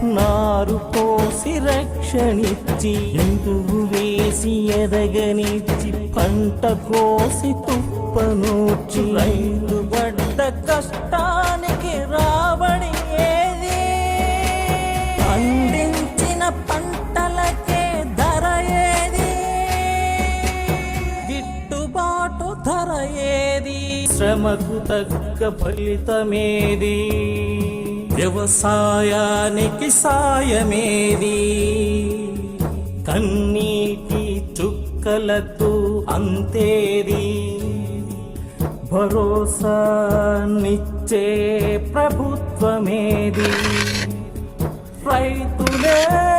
పోసి రక్షణిచ్చి ఎందుకు వేసి ఎదగనిచ్చి పంట కోసి తుప్పనూర్చి రైతు పడ్డ కష్టానికి రాబడి ఏది? పండించిన పంటలకే ధర ఏది? గిట్టుబాటు ధర ఏది? శ్రమకు తగ్గ ఫలితమేది? వ్యవసాయానికి సాయమేది? కన్నీటి చుక్కలతో అంతేది. భరోసానిచ్చే ప్రభుత్వమేది. రైతులే